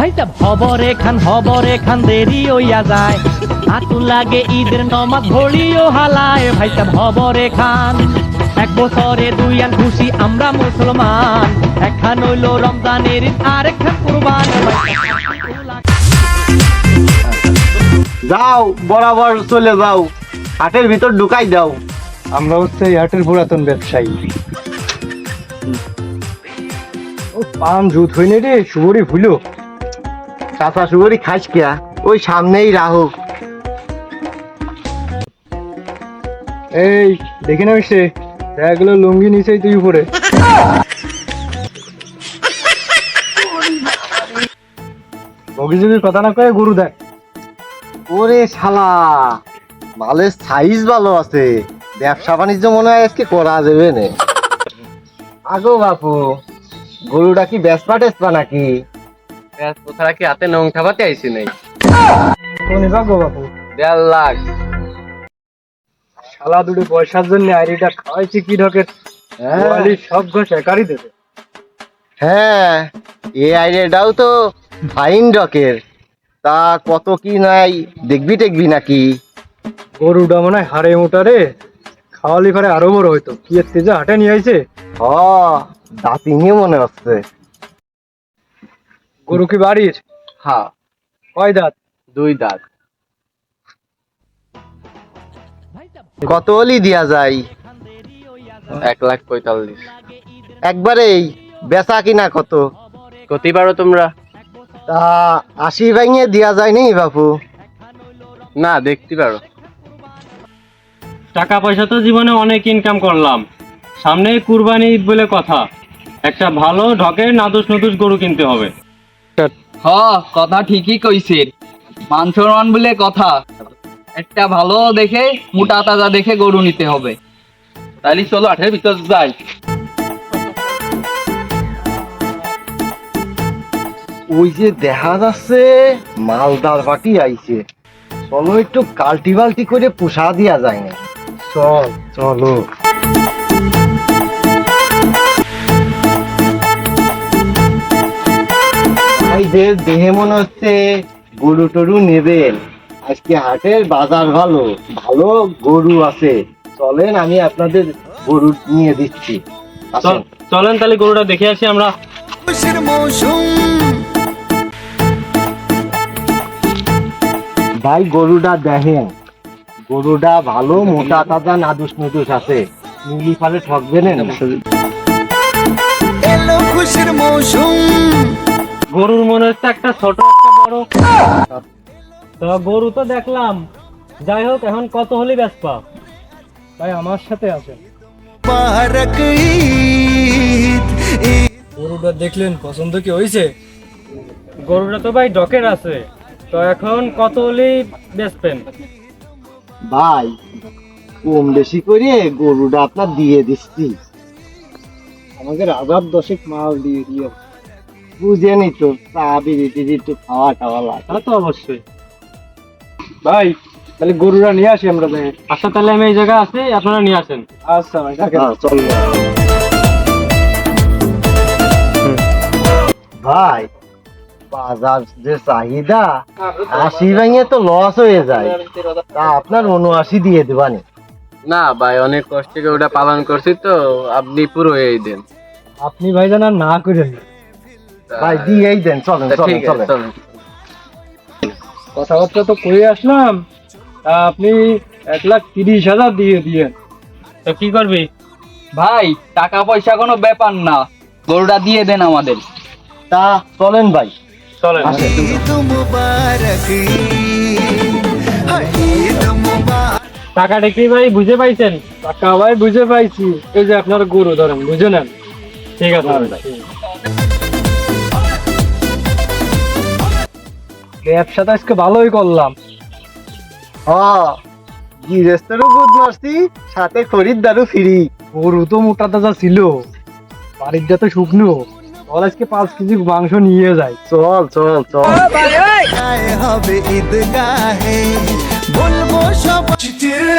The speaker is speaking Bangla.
ভাইটা হবরে খান হবরে খান দেরি হইয়া যায়। আতু লাগে ঈদের নমাজ ঘড়িও হালায়। ভাইটা হবরে খান এক বছরে দুই আন খুশি আমরা মুসলমান। একখান হইল রমজানের আর একখান কুরবান যাও বরাবর চলে যাও। হাটের ভিতর ঢুকাই দাও। আমরা হচ্ছে এই হাটের পুরাতন ব্যবসায়ী। ও পান জুত হইনি রে সুবরি ভুলো চাচা সুগরি খাস কিয়া? ওই সামনেই রাহু এই দেখে না সে। দেখা গেলো লুঙ্গি নিচেই তুই উপরে। বগিজুগি কথা না কয়ে গরু দেখ। ওরে শালা মালের সাইজ ভালো আছে। ব্যবসা বাণিজ্য মনে হয় আজকে করা যাবে না। আগো বাপু গরুটা কি বেসপা টেসপা নাকি? কোথায় কি হাতে নং খাবাতে আইছি নাই? কোন গো বাপু। দেড় লাখ। শালা দুটো পয়সার জন্য আইডিটা খাওয়াইছি কি ঢকের? হ্যাঁ। সব ঘষ একারই দেবে। হ্যাঁ এই আইডিয়াটাও তো ফাইন ডকের তা কত কি নাই দেখবি টেকবি নাকি? গরুটা মনে হয় হাড়ে মোটা রে। খাওয়ালি পারে আরও বড় হইতো। কি তেজে হাটে নিয়ে আইছে? হ দাঁতিনি মনে হচ্ছে। গরু কি বাড়ির হ্যাঁ। কয় দাঁত? দুই দাঁত। কত হলি দিয়া যায়? এক লাখ পঁয়তাল্লিশ। একবারেই বেচা কিনা কত? কতি পারো তোমরা। তা আশি ভাঙিয়ে দিয়া যায় নি বাপু? না দেখতে পারো। টাকা পয়সা তো জীবনে অনেক ইনকাম করলাম। সামনে কুরবানি ঈদ বলে কথা। একটা ভালো ঢকের নাদুস নদুস গরু কিনতে হবে। হ কথা ঠিকই কইছেন। মান সম্মান বলে কথা। একটা ভালো দেখে মোটা তাজা দেখে গরু নিতে হবে। তাহলে চলো আঠের ভিতর যাই। ওই যে দেখা যাচ্ছে মালদার পাটি আইছে। চলো একটু কাল্টি বাল্টি করে পোষা দিয়া যায় না চল চলো। ভাইদের দেহে মনে হচ্ছে গরু টরু নেবেন আজকে হাটের বাজার ভালো ভালো গরু আছে। চলেন আমি আপনাদের গরু নিয়ে দিচ্ছি। আসেন। চলেন তাহলে গরুটা দেখে আসি আমরা। ভাই গরুটা দেখেন। গরুটা ভালো মোটা তাজা নাদুস নুদুস আছে। মিলি ফালে ঠকবেন না গরুর মনে হচ্ছে একটা ছোট একটা বড়। তো গরু তো দেখলাম। যাই হোক এখন কত হলে বেচপা ভাই আমার সাথে আছে। গরুটা দেখলেন পছন্দ কি হয়েছে? গরুটা তো ভাই ডকের আছে। তো এখন কত হলে বেচবেন? ভাই কম বেশি করে গরুটা আপনার দিয়ে দিচ্ছি। আমাদের আজাদ দশেক মাল দিয়ে দিয়ে বুঝেনি তো চা বিড়ি টিড়ি একটু খাওয়া টাওয়া লাগে। তা তো অবশ্যই। ভাই তাহলে গরুরা নিয়ে আসি আমরা যাই আচ্ছা তাহলে আমি এই জায়গায় আছি আপনারা নিয়ে আসেন। আচ্ছা ভাই। হ্যাঁ, চলো ভাই বাজার যে চাহিদা আশি ভাঙে তো লস হয়ে যায়। তা আপনার উনআশি দিয়ে দেবানি না ভাই অনেক কষ্ট করে ওটা পালন করছি তো আপনি পুরো এই দেন। আপনি ভাই জানা না করেন না। ভাই দিয়েই দেন চলেন চলেন চলেন। কথাবার্তা তো করে আসলাম আপনি এক লাখ তিরিশ হাজার দিয়ে দিয়ে তো কি করবি? ভাই টাকা পয়সা কোনো ব্যাপার না গরুটা দিয়ে দেন আমাদের। তা চলেন ভাই। চলেন। টাকাটা কি ভাই বুঝে পাইছেন? টাকা ভাই বুঝে পাইছি। এই যে আপনার গরু ধরেন বুঝে নেন। ঠিক আছে। ব্যবসাটা আজকে ভালোই করলাম। হ গৃহস্থেরও বুধ মারছি সাথে খরিদ্দারও ফ্রি গরু তো মোটা তাজা ছিল বাড়িটা তো শুকনো ওর আজকে পাঁচ কেজি মাংস নিয়ে যায় চল চল চল। হবে ঈদগাহে বলব সব চিঠির